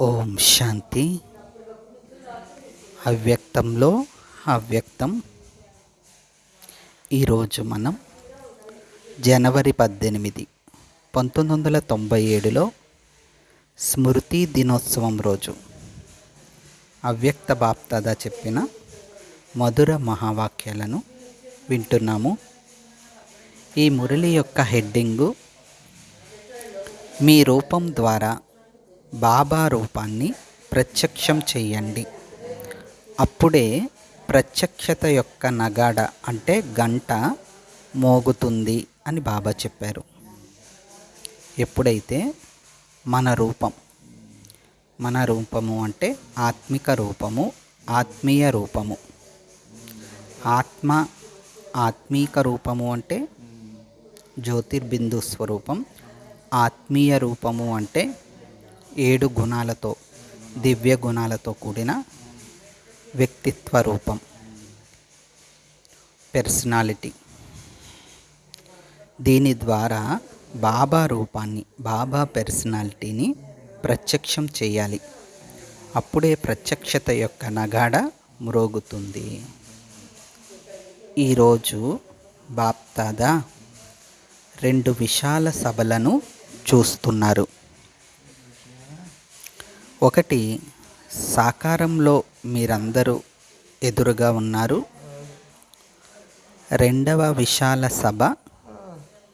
ఓం శాంతి. అవ్యక్తంలో అవ్యక్తం. ఈరోజు మనం జనవరి పద్దెనిమిది పంతొమ్మిది వందల తొంభై ఏడులో స్మృతి దినోత్సవం రోజు. అవ్యక్త బాప్దాద చెప్పిన మధుర మహావాక్యాలను వింటున్నాము. ఈ మురళి యొక్క హెడ్డింగు మీ రూపం ద్వారా బాబా రూపాన్ని ప్రత్యక్షం చేయండి. అప్పుడే ప్రత్యక్షత యొక్క నగాడ అంటే గంట మోగుతుంది అని బాబా చెప్పారు. ఎప్పుడైతే మన రూపం మన రూపము అంటే ఆత్మిక రూపము ఆత్మీయ రూపము. ఆత్మ ఆత్మీక రూపము అంటే జ్యోతిర్బిందు స్వరూపం ఆత్మీయ రూపము అంటే ఏడు గుణాలతో దివ్య గుణాలతో కూడిన వ్యక్తిత్వ రూపం. పర్సనాలిటీ దీని ద్వారా బాబా రూపాన్ని బాబా పర్సనాలిటీని ప్రత్యక్షం చేయాలి. అప్పుడే ప్రత్యక్షత యొక్క నగాడ మ్రోగుతుంది. ఈరోజు బాప్తాదా రెండు విశాల సభలను చూస్తున్నారు. ఒకటి సాకారంలో మీరందరూ ఎదురుగా ఉన్నారు. రెండవ విశాల సభ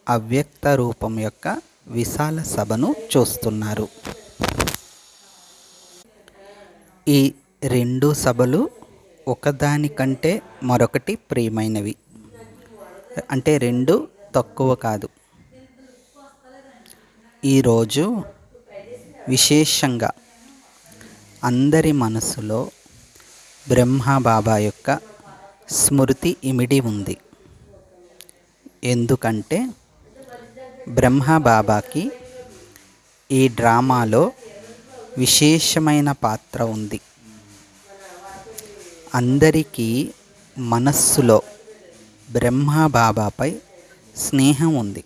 అవ్యక్త రూపం యొక్క విశాల సభను చూస్తున్నారు. ఈ రెండు సభలు ఒకదానికంటే మరొకటి ప్రియమైనవి. అంటే రెండు తక్కువ కాదు. ఈరోజు విశేషంగా అందరి మనసులో బ్రహ్మబాబా యొక్క స్మృతి ఇమిడి ఉంది. ఎందుకంటే బ్రహ్మబాబాకి ఈ డ్రామాలో విశేషమైన పాత్ర ఉంది. అందరికీ మనస్సులో బ్రహ్మబాబాపై స్నేహం ఉంది.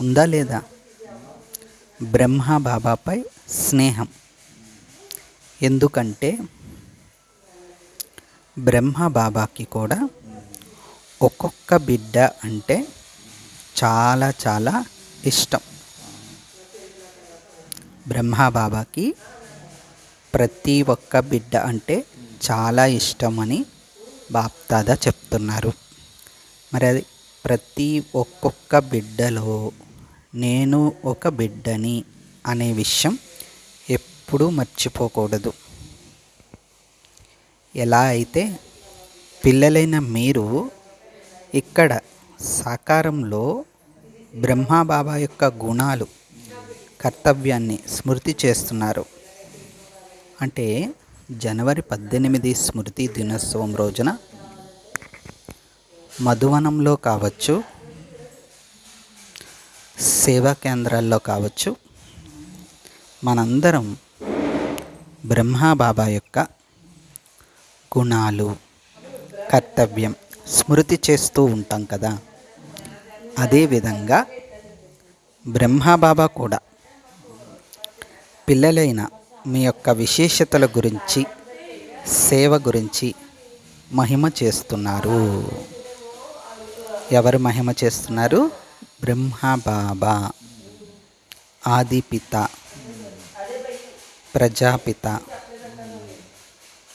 ఉందా లేదా? బ్రహ్మబాబాపై స్నేహం. ఎందుకంటే బ్రహ్మబాబాకి కూడా ఒక్కొక్క బిడ్డ అంటే చాలా చాలా ఇష్టం. బ్రహ్మబాబాకి ప్రతి ఒక్క బిడ్డ అంటే చాలా ఇష్టం అని బాప్దాద చెప్తున్నారు. మరి అది ప్రతి ఒక్కొక్క బిడ్డలో నేను ఒక బిడ్డని అనే విషయం ఎప్పుడూ మర్చిపోకూడదు. ఎలా అయితే పిల్లలైన మీరు ఇక్కడ సాకారంలో బ్రహ్మబాబా యొక్క గుణాలు కర్తవ్యాన్ని స్మృతి చేస్తున్నారు. అంటే జనవరి పద్దెనిమిది స్మృతి దినోత్సవం రోజున మధువనంలో కావచ్చు సేవా కేంద్రాల్లో కావచ్చు మనందరం బ్రహ్మబాబా యొక్క గుణాలు కర్తవ్యం స్మృతి చేస్తూ ఉంటాం కదా. అదేవిధంగా బ్రహ్మబాబా కూడా పిల్లలైన మీ యొక్క విశేషతల గురించి సేవ గురించి మహిమ చేస్తున్నారు. ఎవరు మహిమ చేస్తున్నారు? బ్రహ్మబాబా ఆదిపిత ప్రజాపిత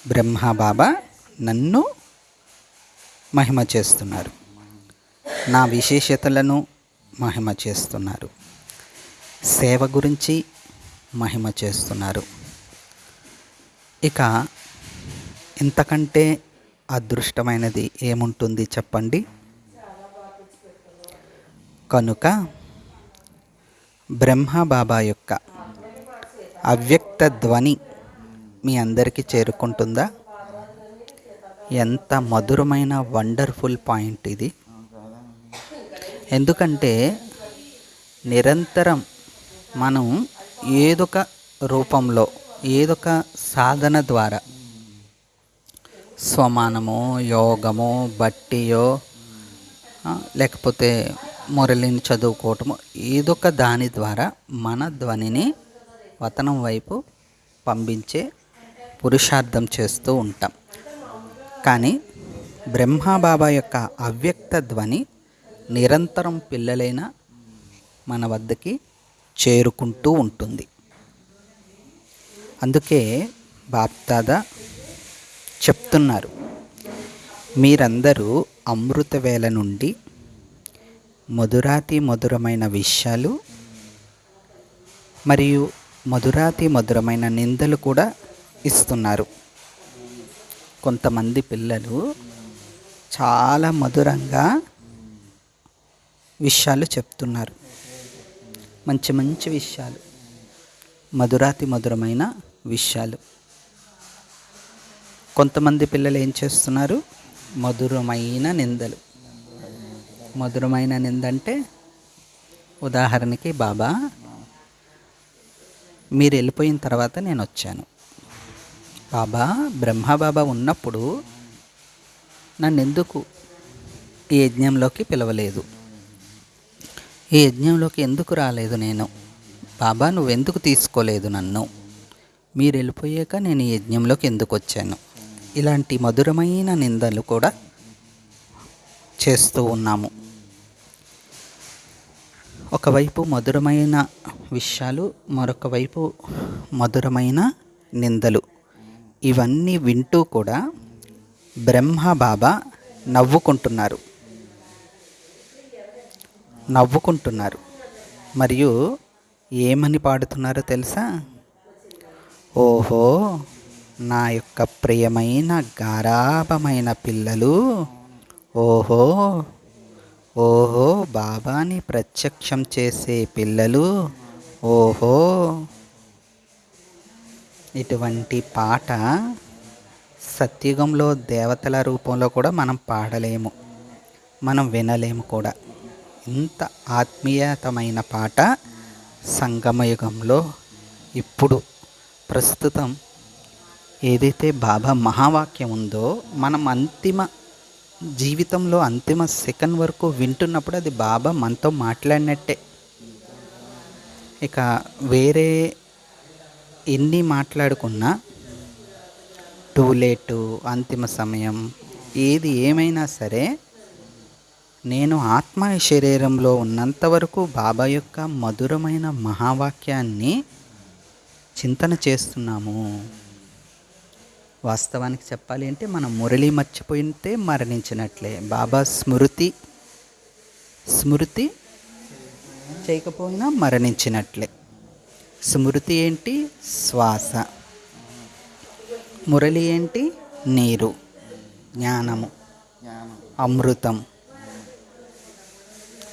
బ్రహ్మబాబా నన్ను మహిమ చేస్తున్నారు. నా విశేషతలను మహిమ చేస్తున్నారు. సేవ గురించి మహిమ చేస్తున్నారు. ఇక ఇంతకంటే అదృష్టమైనది ఏముంటుంది చెప్పండి? కనుక బ్రహ్మబాబా యొక్క అవ్యక్త ధ్వని మీ అందరికీ చేరుకుంటుందా? ఎంత మధురమైన వండర్ఫుల్ పాయింట్ ఇది. ఎందుకంటే నిరంతరం మనం ఏదొక రూపంలో ఏదొక సాధన ద్వారా స్వమానమో యోగమో బట్టియో లేకపోతే మురళిని చదువుకోవటము ఏదొక దాని ద్వారా మన ధ్వనిని వతనం వైపు పంపించే పురుషార్థం చేస్తూ ఉంటాం. కానీ బ్రహ్మబాబా యొక్క అవ్యక్త ధ్వని నిరంతరం పిల్లలైన మన వద్దకి చేరుకుంటూ ఉంటుంది. అందుకే బాప్దాద చెప్తున్నారు మీరందరూ అమృత వేళ నుండి మధురాతి మధురమైన విషయాలు మరియు మధురాతి మధురమైన నిందలు కూడా ఇస్తున్నారు. కొంతమంది పిల్లలు చాలా మధురంగా విషయాలు చెప్తున్నారు. మంచి మంచి విషయాలు. మధురాతి మధురమైన విషయాలు. కొంతమంది పిల్లలు ఏం చేస్తున్నారు? మధురమైన నిందలు. మధురమైన నింద అంటే ఉదాహరణకి బాబా మీరు వెళ్ళిపోయిన తర్వాత నేను వచ్చాను. బాబా బ్రహ్మబాబా ఉన్నప్పుడు నన్ను ఎందుకు ఈ యజ్ఞంలోకి పిలవలేదు? ఈ యజ్ఞంలోకి ఎందుకు రాలేదు నేను? బాబా నువ్వెందుకు తీసుకోలేదు నన్ను? మీరు వెళ్ళిపోయాక నేను ఈ యజ్ఞంలోకి ఎందుకు వచ్చాను? ఇలాంటి మధురమైన నిందలు కూడా చేస్తూ ఉన్నాము. ఒకవైపు మధురమైన విషయాలు మరొక వైపు మధురమైన నిందలు. ఇవన్నీ వింటూ కూడా బ్రహ్మ బాబా నవ్వుకుంటున్నారు. నవ్వుకుంటున్నారు. మరియు ఏమని పాడుతున్నారో తెలుసా? ఓహో నా యొక్క ప్రియమైన గారాభమైన పిల్లలు ఓహో ఓహో బాబాని ప్రత్యక్షం చేసే పిల్లలు? ఓహో. ఇటువంటి పాట సత్యుగంలో దేవతల రూపంలో కూడా మనం పాడలేము. మనం వినలేము కూడా. ఇంత ఆత్మీయతమైన పాట సంగమయుగంలో ఇప్పుడు ప్రస్తుతం ఏదైతే బాబా మహావాక్యం ఉందో మనం అంతిమ జీవితంలో అంతిమ సెకండ్ వరకు వింటున్నప్పుడు అది బాబా మనతో మాట్లాడినట్టే. ఇక వేరే ఎన్ని మాట్లాడుకున్నా టూ లేటు అంతిమ సమయం ఏది ఏమైనా సరే నేను ఆత్మ శరీరంలో ఉన్నంత వరకు బాబా యొక్క మధురమైన మహావాక్యాన్ని చింతన చేస్తున్నాము. వాస్తవానికి చెప్పాలి అంటే మనం మురళి మర్చిపోయితే మరణించినట్లే. బాబా స్మృతి స్మృతి చేయకపోయినా మరణించినట్లే. స్మృతి ఏంటి? శ్వాస. మురళి ఏంటి? నీరు. జ్ఞానము. అమృతం.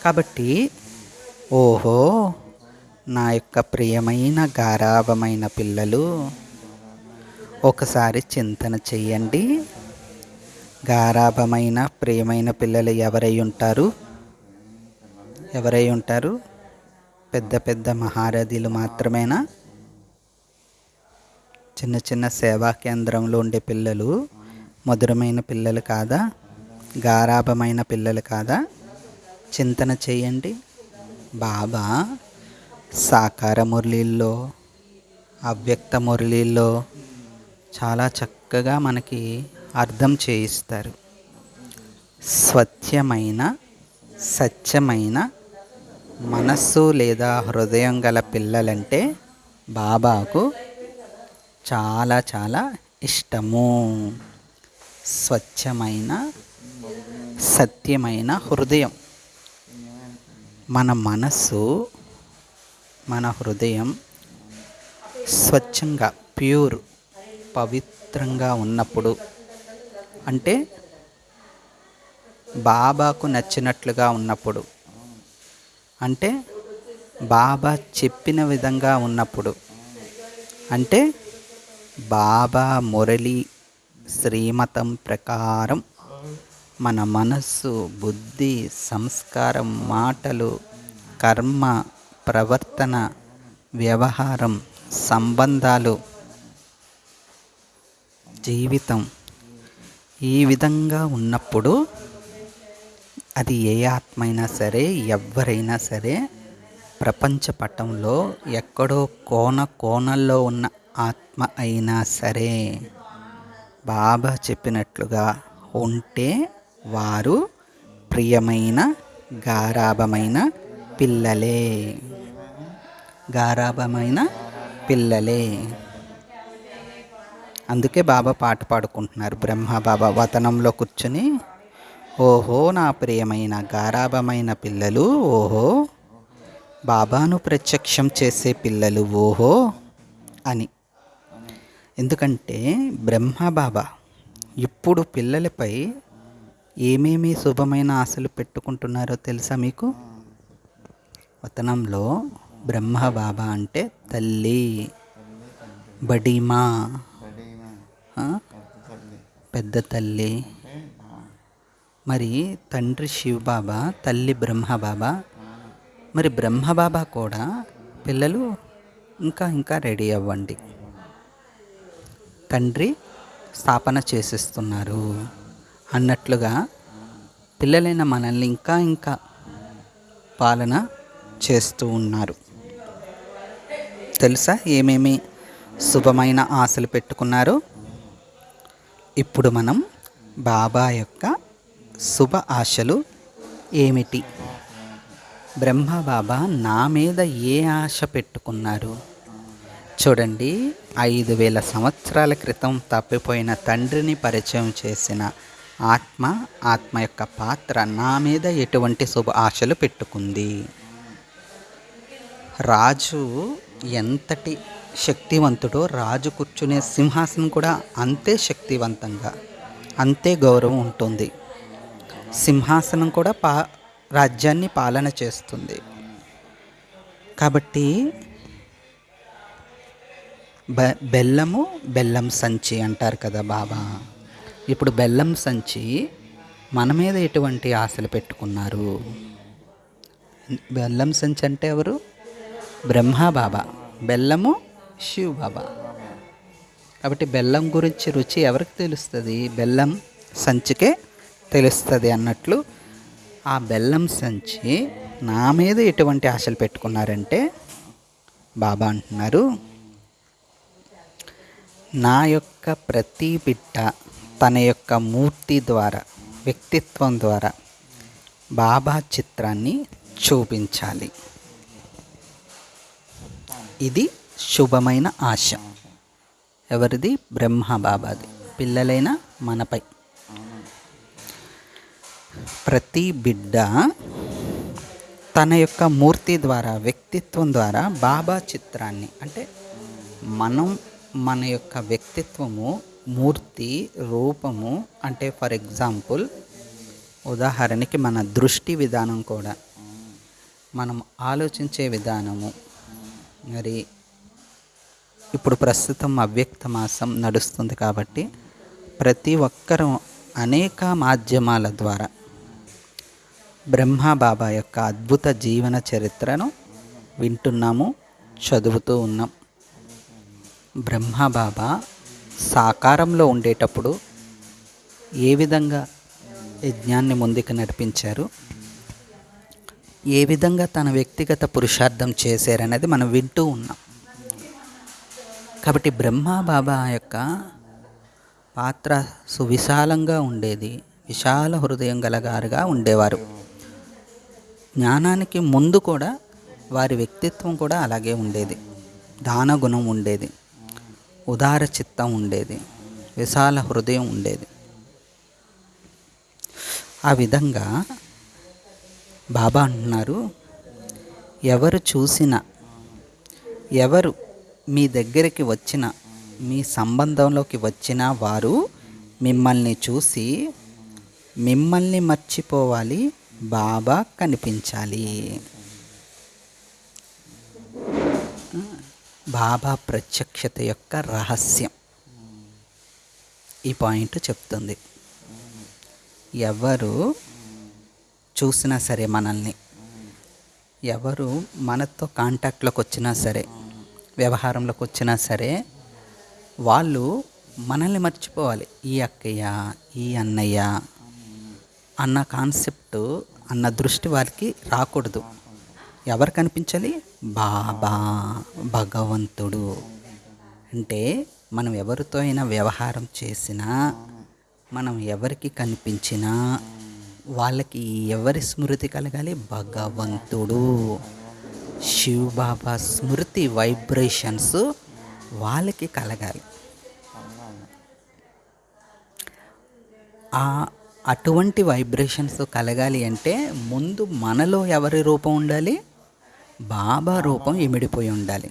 కాబట్టి ఓహో నా యొక్క ప్రియమైన గారాభమైన పిల్లలు ఒకసారి చింతన చెయ్యండి. గారాభమైన ప్రియమైన పిల్లలు ఎవరై ఉంటారు? ఎవరై ఉంటారు? పెద్ద పెద్ద మహారథులు మాత్రమేనా? చిన్న చిన్న సేవా కేంద్రంలో ఉండే పిల్లలు మధురమైన పిల్లలు కాదా? గారాభమైన పిల్లలు కాదా? చింతన చేయండి బాబా సాకార మురళీల్లో అవ్యక్త మురళీల్లో చాలా చక్కగా మనకి అర్థం చేయిస్తారు. స్వచ్ఛమైన సత్యమైన మనస్సు లేదా హృదయం గల పిల్లలంటే బాబాకు చాలా చాలా ఇష్టము. స్వచ్ఛమైన సత్యమైన హృదయం. మన మనస్సు మన హృదయం స్వచ్ఛంగా ప్యూర్ పవిత్రంగా ఉన్నప్పుడు. అంటే బాబాకు నచ్చినట్లుగా ఉన్నప్పుడు. అంటే బాబా చెప్పిన విధంగా ఉన్నప్పుడు. అంటే బాబా మురళి శ్రీమతం ప్రకారం మన మనస్సు బుద్ధి సంస్కారం మాటలు కర్మ ప్రవర్తన వ్యవహారం సంబంధాలు జీవితం. ఈ విధంగా ఉన్నప్పుడు అది ఏ ఆత్మ అయినా సరే ఎవరైనా సరే ప్రపంచ పటంలో ఎక్కడో కోన కోణల్లో ఉన్న ఆత్మ అయినా సరే బాబా చెప్పినట్లుగా ఉంటే వారు ప్రియమైన గారాభమైన పిల్లలే. గారాభమైన పిల్లలే. అందుకే బాబా పాట పాడుకుంటున్నారు. బ్రహ్మ బాబా వతనంలో కూర్చుని ఓహో నా ప్రియమైన గారాభమైన పిల్లలు ఓహో బాబాను ప్రత్యక్షం చేసే పిల్లలు ఓహో అని. ఎందుకంటే బ్రహ్మ బాబా ఇప్పుడు పిల్లలపై ఏమేమి శుభమైన ఆశలు పెట్టుకుంటున్నారో తెలుసా మీకు? వతనంలో బ్రహ్మ బాబా అంటే తల్లి బడిమా పెద్ద తల్లి. మరి తండ్రి శివబాబా తల్లి బ్రహ్మబాబా. మరి బ్రహ్మబాబా కూడా పిల్లలు ఇంకా ఇంకా రెడీ అవ్వండి. తండ్రి స్థాపన చేసేస్తున్నారు. అన్నట్లుగా పిల్లలైన మనల్ని ఇంకా ఇంకా పాలన చేస్తూ ఉన్నారు. తెలుసా ఏమేమి శుభమైన ఆశలు పెట్టుకున్నారో? ఇప్పుడు మనం బాబా యొక్క శుభ ఆశలు ఏమిటి? బ్రహ్మ బాబా నా మీద ఏ ఆశ పెట్టుకున్నారు? చూడండి ఐదు వేల సంవత్సరాల క్రితం తప్పిపోయిన తండ్రిని పరిచయం చేసిన ఆత్మ ఆత్మ యొక్క పాత్ర నా మీద ఎటువంటి శుభ ఆశలు పెట్టుకుంది? రాజు ఎంతటి శక్తివంతుడో రాజు కూర్చునే సింహాసనం కూడా అంతే శక్తివంతంగా అంతే గౌరవం ఉంటుంది. సింహాసనం కూడా పా రాజ్యాన్ని పాలన చేస్తుంది. కాబట్టి బె బెల్లము బెల్లం సంచి అంటారు కదా బాబా. ఇప్పుడు బెల్లం సంచి మన మీద ఎటువంటి ఆశలు పెట్టుకున్నారు? బెల్లం సంచి అంటే ఎవరు? బ్రహ్మ బాబా. బెల్లము శివ్ బాబా. కాబట్టి బెల్లం గురించి రుచి ఎవరికి తెలుస్తుంది? బెల్లం సంచికే తెలుస్తుంది అన్నట్లు ఆ బెల్లం సంచి నా మీద ఎటువంటి ఆశలు పెట్టుకున్నారంటే బాబా అంటున్నారు నా యొక్క ప్రతి బిడ్డ తన యొక్క మూర్తి ద్వారా వ్యక్తిత్వం ద్వారా బాబా చిత్రాన్ని చూపించాలి. ఇది శుభమైన ఆశ. ఎవరిది? బ్రహ్మ బాబాది. పిల్లలైన మనపై. ప్రతి బిడ్డ తన యొక్క మూర్తి ద్వారా వ్యక్తిత్వం ద్వారా బాబా చిత్రాన్ని అంటే మనం మన యొక్క వ్యక్తిత్వము మూర్తి రూపము అంటే ఫర్ ఎగ్జాంపుల్ ఉదాహరణకి మన దృష్టి విధానం కూడా. మనం ఆలోచించే విధానము. మరి ఇప్పుడు ప్రస్తుతం అవ్యక్త మాసం నడుస్తుంది కాబట్టి ప్రతి ఒక్కరూ అనేక మాధ్యమాల ద్వారా బ్రహ్మ బాబా యొక్క అద్భుత జీవన చరిత్రను వింటున్నాము చదువుతూ ఉన్నాం. బ్రహ్మ బాబా సాకారంలో ఉండేటప్పుడు ఏ విధంగా యజ్ఞాన్ని ముందుకు నడిపించారు? ఏ విధంగా తన వ్యక్తిగత పురుషార్థం చేశారనేది మనం వింటూ ఉన్నాం. కాబట్టి బ్రహ్మ బాబా యొక్క పాత్ర సువిశాలంగా ఉండేది. విశాల హృదయం గలగారుగా ఉండేవారు. జ్ఞానానికి ముందు కూడా వారి వ్యక్తిత్వం కూడా అలాగే ఉండేది. దాన గుణం ఉండేది. ఉదార చిత్తం ఉండేది. విశాల హృదయం ఉండేది. ఆ విధంగా బాబా అంటున్నారు ఎవరు చూసిన ఎవరు మీ దగ్గరికి వచ్చిన మీ సంబంధంలోకి వచ్చిన వారు మిమ్మల్ని చూసి మిమ్మల్ని మర్చిపోవాలి బాబా కనిపించాలి. బాబా ప్రత్యక్షత యొక్క రహస్యం. ఈ పాయింట్ చెప్తుంది. ఎవరు చూసినా సరే మనల్ని ఎవరు మనతో కాంటాక్ట్లోకి వచ్చినా సరే వ్యవహారంలోకి వచ్చినా సరే వాళ్ళు మనల్ని మర్చిపోవాలి. ఈ అక్కయ్య ఈ అన్నయ్య అన్న కాన్సెప్ట్ అన్న దృష్టి వారికి రాకూడదు. ఎవరు కనిపించాలి? బాబా భగవంతుడు. అంటే మనం ఎవరితో అయినా వ్యవహారం చేసినా మనం ఎవరికి కనిపించినా వాళ్ళకి ఎవరి స్మృతి కలగాలి? భగవంతుడు. శివ్ బాబా స్మృతి వైబ్రేషన్స్ వాళ్ళకి కలగాలి. ఆ అటువంటి వైబ్రేషన్స్ కలగాలి అంటే ముందు మనలో ఎవరి రూపం ఉండాలి? బాబా రూపం ఇమిడిపోయి ఉండాలి.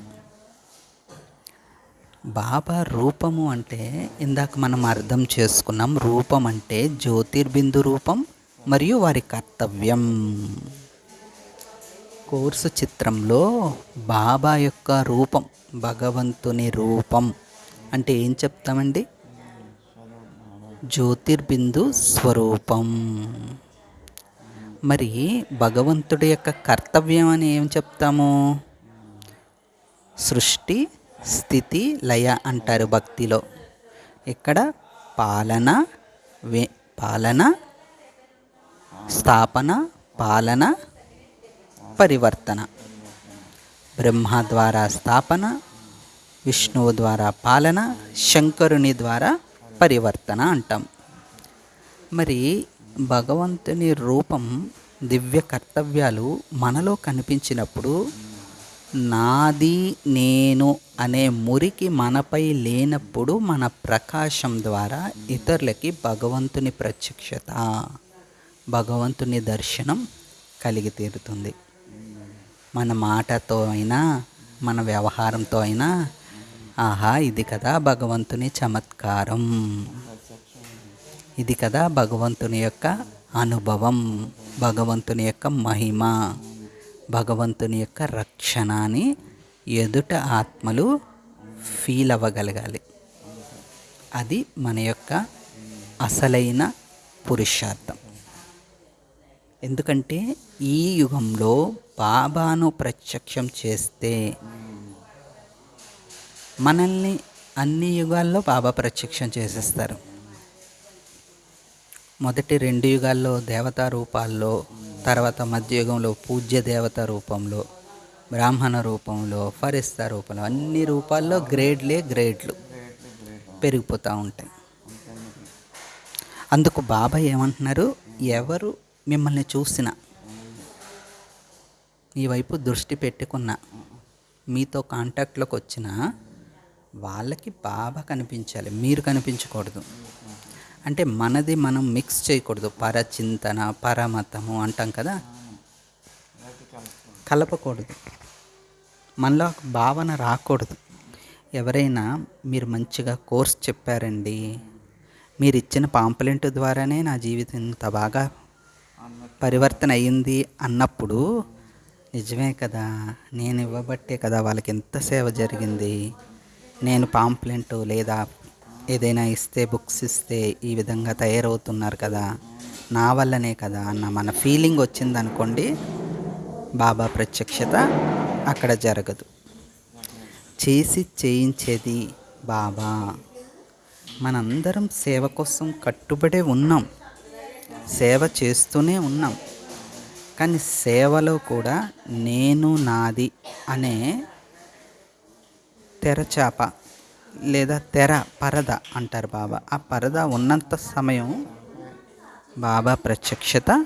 బాబా రూపము అంటే ఇందాక మనం అర్థం చేసుకున్నాం రూపం అంటే జ్యోతిర్బిందు రూపం మరియు వారి కర్తవ్యం. కోర్సు చిత్రంలో బాబా యొక్క రూపం భగవంతుని రూపం అంటే ఏం చెప్తామండి? జ్యోతిర్బిందు స్వరూపం. మరి భగవంతుడి యొక్క కర్తవ్యం అని ఏం చెప్తాము? సృష్టి స్థితి లయ అంటారు భక్తిలో. ఇక్కడ పాలన వే పాలన స్థాపన పాలన పరివర్తన. బ్రహ్మ ద్వారా స్థాపన విష్ణువు ద్వారా పాలన శంకరుని ద్వారా పరివర్తన అంటాం. మరి భగవంతుని రూపం దివ్య కర్తవ్యాలు మనలో కనిపించినప్పుడు నాది నేను అనే మురికి మనపై లేనప్పుడు మన ప్రకాశం ద్వారా ఇతరులకి భగవంతుని ప్రత్యక్షత భగవంతుని దర్శనం కలిగి తీరుతుంది. మన మాటతో అయినా మన వ్యవహారంతో అయినా ఆహా ఇది కదా భగవంతుని చమత్కారం. ఇది కదా భగవంతుని యొక్క అనుభవం భగవంతుని యొక్క మహిమ భగవంతుని యొక్క రక్షణ అని ఎదుట ఆత్మలు ఫీల్ అవ్వగలగాలి. అది మన యొక్క అసలైన పురుషార్థం. ఎందుకంటే ఈ యుగంలో బాబాను ప్రత్యక్షం చేస్తే మనల్ని అన్ని యుగాల్లో బాబా ప్రత్యక్షం చేసేస్తారు. మొదటి రెండు యుగాల్లో దేవతా రూపాల్లో తర్వాత మధ్యయుగంలో పూజ్య దేవత రూపంలో బ్రాహ్మణ రూపంలో ఫరిస్తా రూపంలో అన్ని రూపాల్లో గ్రేడ్లే గ్రేడ్లు పెరిగిపోతూ ఉంటాయి. అందుకు బాబా ఏమంటున్నారు? ఎవరు మిమ్మల్ని చూసిన. మీ వైపు దృష్టి పెట్టుకున్న. మీతో కాంటాక్ట్లోకి వచ్చిన వాళ్ళకి బాబా కనిపించాలి. మీరు కనిపించకూడదు. అంటే మనది మనం మిక్స్ చేయకూడదు. పరచింతన పరమతము అంటాం కదా? కలపకూడదు. మనలో ఒక భావన రాకూడదు. ఎవరైనా మీరు మంచిగా కోర్స్ చెప్పారండి. మీరు ఇచ్చిన పాంప్లెంట్ ద్వారానే నా జీవితం ఇంత బాగా పరివర్తన అయ్యింది అన్నప్పుడు నిజమే కదా నేను ఇవ్వబట్టే కదా వాళ్ళకి ఎంత సేవ జరిగింది? నేను పాంప్లెంట్ లేదా ఏదైనా ఇస్తే బుక్స్ ఇస్తే ఈ విధంగా తయారవుతున్నారు కదా నా వల్లనే కదా అన్న మన ఫీలింగ్ వచ్చిందనుకోండి బాబా ప్రత్యక్షత అక్కడ జరగదు. చేసి చేయించేది బాబా. మనందరం సేవ కోసం కట్టుబడే ఉన్నాం. సేవ చేస్తూనే ఉన్నాం. కానీ సేవలో కూడా నేను నాది అనే తెరచాప లేదా తెర పరద అంటారు బాబా. ఆ పరద ఉన్నంత సమయం బాబా ప్రత్యక్షత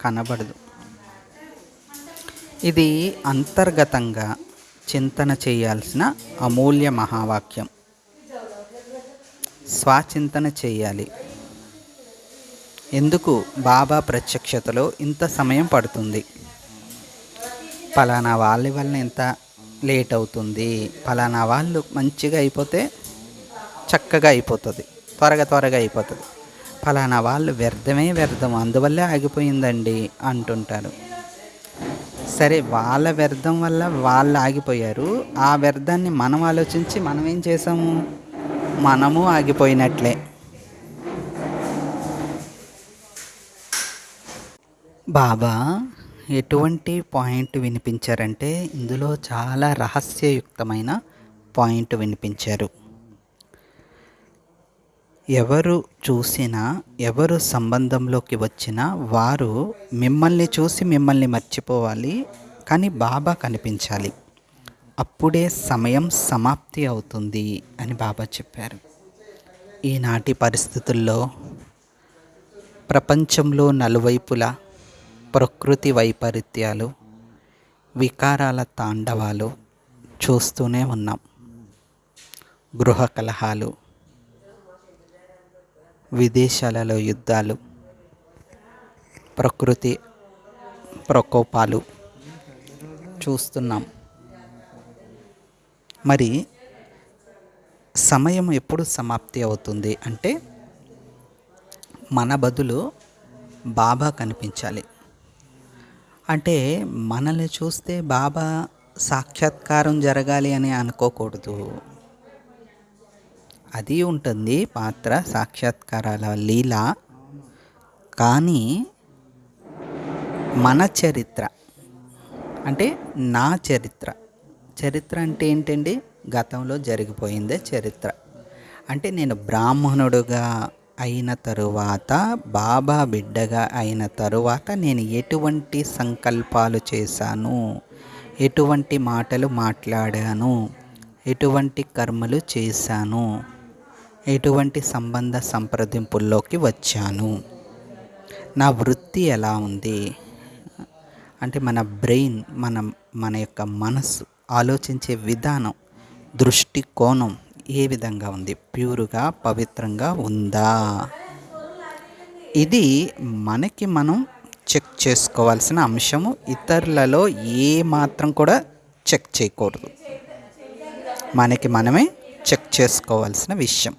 కనబడదు. ఇది అంతర్గతంగా చింతన చేయాల్సిన అమూల్య మహావాక్యం. స్వాచింతన చేయాలి. ఎందుకు బాబా ప్రత్యక్షతలో ఇంత సమయం పడుతుంది? ఫలానా వాళ్ళ వల్ల ఇంత లేట్ అవుతుంది? ఫలానా వాళ్ళు మంచిగా అయిపోతే చక్కగా అయిపోతుంది త్వరగా త్వరగా అయిపోతుంది. ఫలానా వాళ్ళు వ్యర్థమే వ్యర్థం అందువల్లే ఆగిపోయిందండి అంటుంటారు. సరే వాళ్ళ వ్యర్థం వల్ల వాళ్ళు ఆగిపోయారు. ఆ వ్యర్థాన్ని మనం ఆలోచించి మనం ఏం చేసాము? మనము ఆగిపోయినట్లే. బాబా ఎటువంటి పాయింట్ వినిపించారంటే ఇందులో చాలా రహస్యయుక్తమైన పాయింట్ వినిపించారు. ఎవరు చూసినా ఎవరు సంబంధంలోకి వచ్చినా వారు మిమ్మల్ని చూసి మిమ్మల్ని మర్చిపోవాలి కానీ బాబా కనిపించాలి. అప్పుడే సమయం సమాప్తి అవుతుంది అని బాబా చెప్పారు. ఈనాటి పరిస్థితుల్లో ప్రపంచంలో నలువైపులా ప్రకృతి వైపరీత్యాలు వికారాల తాండవాలు చూస్తూనే ఉన్నాం. గృహ కలహాలు విదేశాలలో యుద్ధాలు ప్రకృతి ప్రకోపాలు చూస్తున్నాం. మరి సమయం ఎప్పుడు సమాప్తి అవుతుంది అంటే మన బదులు బాబా కనిపించాలి. అంటే మనల్ని చూస్తే బాబా సాక్షాత్కారం జరగాలి అని అనుకోకూడదు. అది ఉంటుంది పాత్ర సాక్షాత్కారాల లీల. కానీ మన చరిత్ర అంటే నా చరిత్ర. చరిత్ర అంటే ఏంటండి? గతంలో జరిగిపోయిందే చరిత్ర. అంటే నేను బ్రాహ్మణుడుగా అయిన తరువాత బాబా బిడ్డగా అయిన తరువాత నేను ఎటువంటి సంకల్పాలు చేశాను? ఎటువంటి మాటలు మాట్లాడాను? ఎటువంటి కర్మలు చేశాను? ఎటువంటి సంబంధ సంప్రదింపుల్లోకి వచ్చాను? నా వృత్తి ఎలా ఉంది? అంటే మన బ్రెయిన్ మన మన యొక్క మనసు ఆలోచించే విధానం దృష్టికోణం ఏ విధంగా ఉంది? ప్యూర్గా పవిత్రంగా ఉందా? ఇది మనకి మనం చెక్ చేసుకోవాల్సిన అంశము. ఇతరులలో ఏ మాత్రం కూడా చెక్ చేయకూడదు. మనకి మనమే చెక్ చేసుకోవాల్సిన విషయం.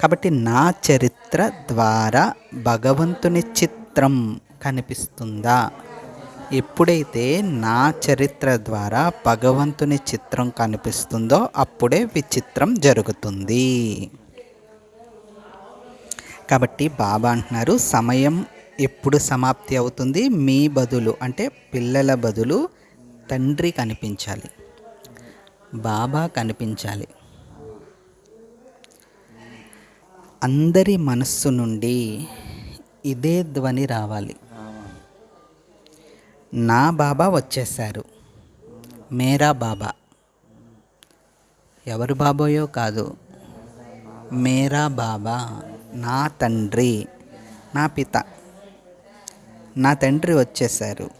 కాబట్టి నా చరిత్ర ద్వారా భగవంతుని చిత్రం కనిపిస్తుందా? ఎప్పుడైతే నా చరిత్ర ద్వారా భగవంతుని చిత్రం కనిపిస్తుందో అప్పుడే విచిత్రం జరుగుతుంది. కాబట్టి బాబా అంటున్నారు సమయం ఎప్పుడు సమాప్తి అవుతుంది? మీ బదులు అంటే పిల్లల బదులు తండ్రి కనిపించాలి. బాబా కనిపించాలి. అందరి మనస్సు నుండి ఇదే ధ్వని రావాలి. నా బాబా వచ్చేసారు మేరా బాబా. ఎవరు బాబోయో కాదు. మేరా బాబా నా తండ్రి నా పిత. నా తండ్రి వచ్చేసారు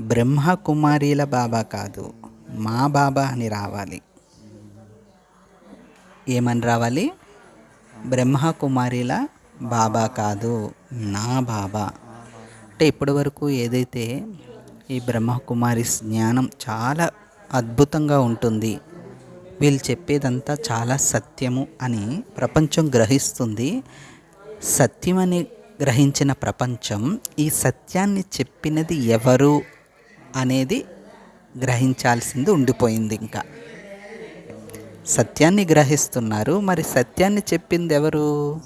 బ్రహ్మకుమారీల బాబా కాదు మా బాబా అని రావాలి. ఏమని రావాలి? బ్రహ్మ కుమారీల బాబా కాదు నా బాబా. అంటే ఇప్పటి వరకు ఏదైతే ఈ బ్రహ్మకుమారి జ్ఞానం చాలా అద్భుతంగా ఉంటుంది వీళ్ళు చెప్పేదంతా చాలా సత్యము అని ప్రపంచం గ్రహిస్తుంది. సత్యమని గ్రహించిన ప్రపంచం ఈ సత్యాన్ని చెప్పినది ఎవరు అనేది గ్రహించాల్సింది ఉండిపోయింది ఇంకా. సత్యాన్ని గ్రహిస్తున్నారు మరి సత్యాన్ని చెప్పింది ఎవరు?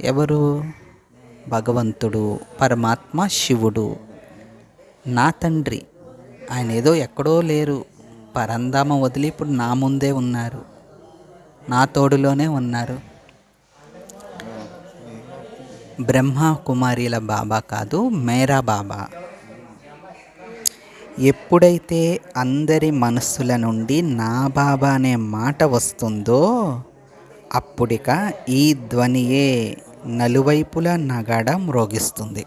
ఎవరు? భగవంతుడు పరమాత్మ శివుడు నా తండ్రి. ఆయన ఏదో ఎక్కడో లేరు. పరంధామ వదిలి ఇప్పుడు నా ముందే ఉన్నారు. నా తోడులోనే ఉన్నారు. బ్రహ్మ కుమారిల బాబా కాదు మేరా బాబా. ఎప్పుడైతే అందరి మనస్సుల నుండి నా బాబా అనే మాట వస్తుందో అప్పుడిక ఈ ధ్వనియే నలువైపుల నగడ మ్రోగిస్తుంది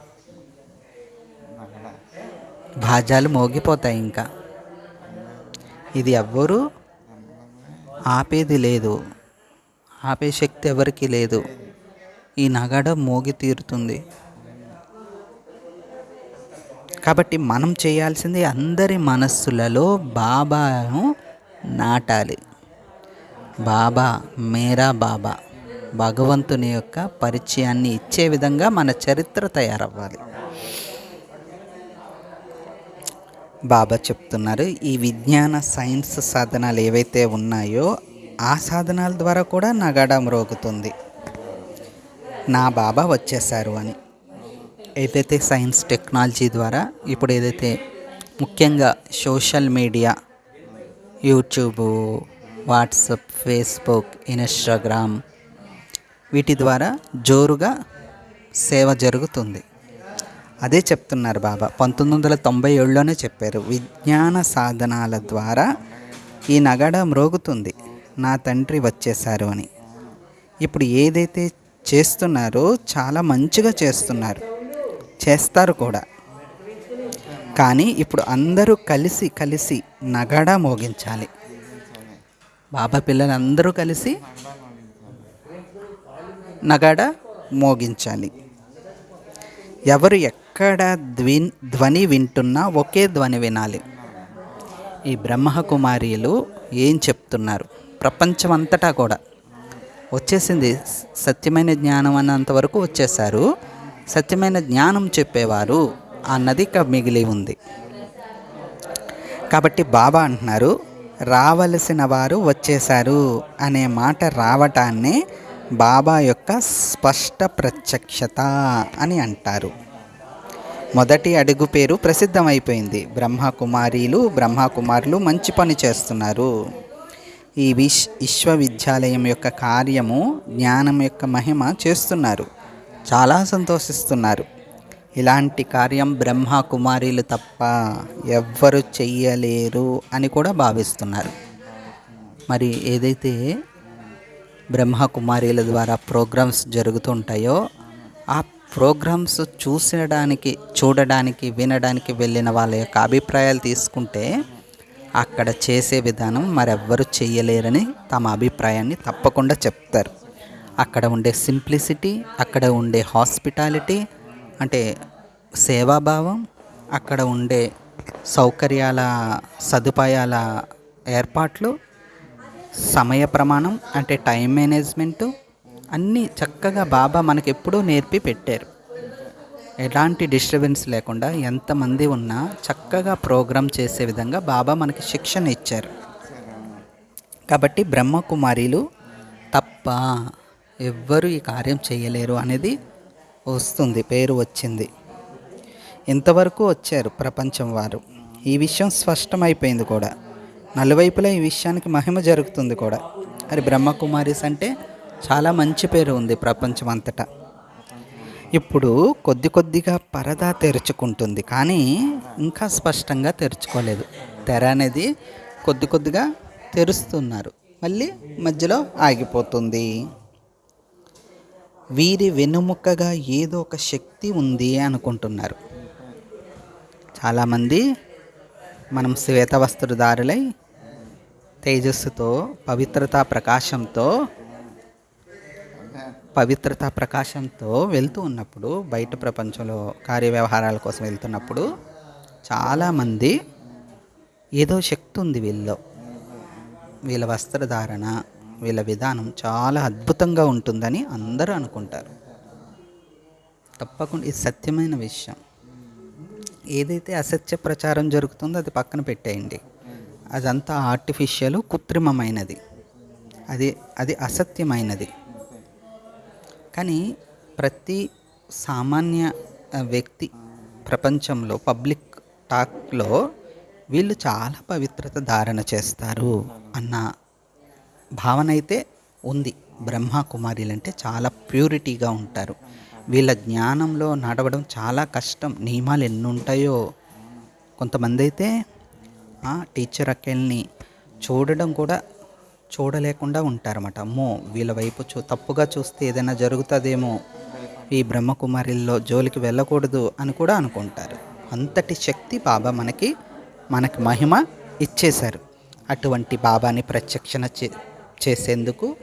భాజాలు మోగిపోతాయి ఇంకా. ఇది ఎవ్వరూ ఆపేది లేదు. ఆపే శక్తి ఎవరికి లేదు. ఈ నగడ మోగి తీరుతుంది. కాబట్టి మనం చేయాల్సింది అందరి మనస్సులలో బాబాను నాటాలి. బాబా మేరా బాబా. భగవంతుని యొక్క పరిచయాన్ని ఇచ్చే విధంగా మన చరిత్ర తయారవ్వాలి. బాబా చెప్తున్నారు ఈ విజ్ఞాన సైన్స్ సాధనాలు ఏవైతే ఉన్నాయో ఆ సాధనాల ద్వారా కూడా నగడ మ్రోగుతుంది నా బాబా వచ్చేసారు అని. ఏదైతే సైన్స్ టెక్నాలజీ ద్వారా ఇప్పుడు ఏదైతే ముఖ్యంగా social media YouTube WhatsApp Facebook Instagram వీటి ద్వారా జోరుగా సేవ జరుగుతుంది. అదే చెప్తున్నారు బాబా. పంతొమ్మిది వందల తొంభై ఏడులోనే చెప్పారు. విజ్ఞాన సాధనాల ద్వారా ఈ నగడ మ్రోగుతుంది. నా తండ్రి వచ్చేశారు అని. ఇప్పుడు ఏదైతే చేస్తున్నారో చాలా మంచిగా చేస్తున్నారు. చేస్తారు కూడా. కానీ ఇప్పుడు అందరూ కలిసి కలిసి నగడ మోగించాలి. బాబా పిల్లలందరూ కలిసి నగడ మోగించాలి. ఎవరు ఎక్కడ ద్వి ధ్వని వింటున్నా ఒకే ధ్వని వినాలి. ఈ బ్రహ్మకుమారీలు ఏం చెప్తున్నారు? ప్రపంచమంతటా కూడా. వచ్చేసింది సత్యమైన జ్ఞానం అన్నంత వరకు వచ్చేసారు సత్యమైన జ్ఞానం చెప్పేవారు. అన్నది ఇక మిగిలి ఉంది. కాబట్టి బాబా అంటున్నారు రావలసిన వారు వచ్చేశారు అనే మాట రావటాన్ని బాబా యొక్క స్పష్ట ప్రత్యక్షత అని అంటారు. మొదటి అడుగు పేరు ప్రసిద్ధమైపోయింది. బ్రహ్మకుమారీలు బ్రహ్మకుమారులు మంచి పని చేస్తున్నారు. ఈ విశ్ విశ్వవిద్యాలయం యొక్క కార్యము జ్ఞానం యొక్క మహిమ చేస్తున్నారు. చాలా సంతోషిస్తున్నారు. ఇలాంటి కార్యం బ్రహ్మ కుమారీలు తప్ప ఎవ్వరు చెయ్యలేరు అని కూడా భావిస్తున్నారు. మరి ఏదైతే బ్రహ్మకుమారీల ద్వారా ప్రోగ్రామ్స్ జరుగుతుంటాయో ఆ ప్రోగ్రామ్స్ చూసడానికి చూడడానికి వినడానికి వెళ్ళిన వాళ్ళ యొక్క అభిప్రాయాలు తీసుకుంటే అక్కడ చేసే విధానం మరెవ్వరు చేయలేరని తమ అభిప్రాయాన్ని తప్పకుండా చెప్తారు. అక్కడ ఉండే సింప్లిసిటీ అక్కడ ఉండే హాస్పిటాలిటీ అంటే సేవాభావం అక్కడ ఉండే సౌకర్యాల సదుపాయాల ఏర్పాట్లు సమయ ప్రమాణం అంటే టైం మేనేజ్మెంటు అన్నీ చక్కగా బాబా మనకి ఎప్పుడూ నేర్పి పెట్టారు. ఎలాంటి డిస్టర్బెన్స్ లేకుండా ఎంతమంది ఉన్నా చక్కగా ప్రోగ్రామ్ చేసే విధంగా బాబా మనకి శిక్షణ ఇచ్చారు. కాబట్టి బ్రహ్మకుమారీలు తప్ప ఎవ్వరు ఈ కార్యం చేయలేరు అనేది వస్తుంది పేరు వచ్చింది. ఇంతవరకు వచ్చారు ప్రపంచం వారు. ఈ విషయం స్పష్టమైపోయింది కూడా. నలువైపులా ఈ విషయానికి మహిమ జరుగుతుంది కూడా. మరి బ్రహ్మకుమారిస్ అంటే చాలా మంచి పేరు ఉంది ప్రపంచం అంతటా ఇప్పుడు కొద్ది కొద్దిగా పరదా తెరుచుకుంటుంది కానీ ఇంకా స్పష్టంగా తెరుచుకోలేదు. తెర అనేది కొద్ది కొద్దిగా తెరుస్తున్నారు. మళ్ళీ మధ్యలో ఆగిపోతుంది. వీరి వెనుముక్కగా ఏదో ఒక శక్తి ఉంది అనుకుంటున్నారు. చాలామంది మనం శ్వేతవస్త్రధారులై తేజస్సుతో పవిత్రతా ప్రకాశంతో పవిత్రత ప్రకాశంతో వెళ్తూ ఉన్నప్పుడు బయట ప్రపంచంలో కార్యవ్యవహారాల కోసం వెళ్తున్నప్పుడు చాలామంది ఏదో శక్తి ఉంది వీళ్ళలో. వీళ్ళ వస్త్రధారణ వీళ్ళ విధానం చాలా అద్భుతంగా ఉంటుందని అందరూ అనుకుంటారు. తప్పకుండా ఇది సత్యమైన విషయం. ఏదైతే అసత్య ప్రచారం జరుగుతుందో అది పక్కన పెట్టేయండి. అదంతా ఆర్టిఫిషియల్ కృత్రిమమైనది. అది అది అసత్యమైనది. కానీ ప్రతి సామాన్య వ్యక్తి ప్రపంచంలో పబ్లిక్ టాక్లో వీళ్ళు చాలా పవిత్రత ధారణ చేస్తారు అన్న భావన అయితే ఉంది. బ్రహ్మ కుమారిలు అంటే చాలా ప్యూరిటీగా ఉంటారు. వీళ్ళ జ్ఞానంలో నడవడం చాలా కష్టం. నియమాలు ఎన్ని ఉంటాయో కొంతమంది అయితే టీచర్ అక్కల్ని చూడడం కూడా చూడలేకుండా ఉంటారన్నమాట. అమ్మో వీళ్ళ వైపు చూ తప్పుగా చూస్తే ఏదైనా జరుగుతుందేమో ఈ బ్రహ్మకుమారిల్లో జోలికి వెళ్ళకూడదు అని కూడా అనుకుంటారు. అంతటి శక్తి బాబా మనకి మనకి మహిమ ఇచ్చేశారు. అటువంటి బాబాని ప్రత్యక్షణ చే చేసేందుకు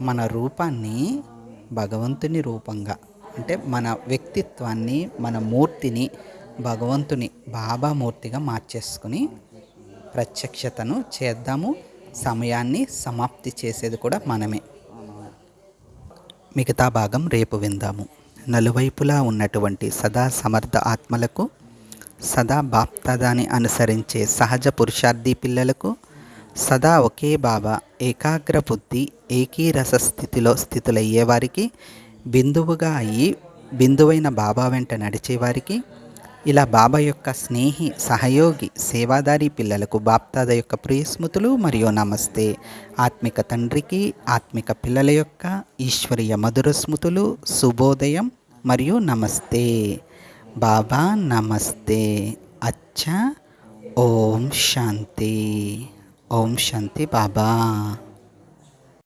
మన రూపాన్ని భగవంతుని రూపంగా అంటే మన వ్యక్తిత్వాన్ని మన మూర్తిని భగవంతుని బాబా మూర్తిగా మార్చేసుకుని ప్రత్యక్షతను చేద్దాము. సమయాన్ని సమాప్తి చేసేది కూడా మనమే. మిగతా భాగం రేపు విందాము. నలువైపులా ఉన్నటువంటి సదా సమర్థ ఆత్మలకు సదా బాప్తాదాన్ని అనుసరించే సహజ పురుషార్థి పిల్లలకు సదా ఒకే బాబా ఏకాగ్ర బుద్ధి ఏకీరస స్థితిలో స్థితులయ్యేవారికి బిందువుగా అయ్యి బిందువైన బాబా వెంట నడిచేవారికి ఇలా బాబా యొక్క స్నేహి సహయోగి సేవాదారి పిల్లలకు బాప్తాద యొక్క ప్రియస్మృతులు మరియు నమస్తే. ఆత్మిక తండ్రికి ఆత్మిక పిల్లల యొక్క ఈశ్వరీయ మధుర స్మృతులు శుభోదయం మరియు నమస్తే. బాబా నమస్తే. అచ్చా. ఓం శాంతి. ఓం శాంతి బాబా.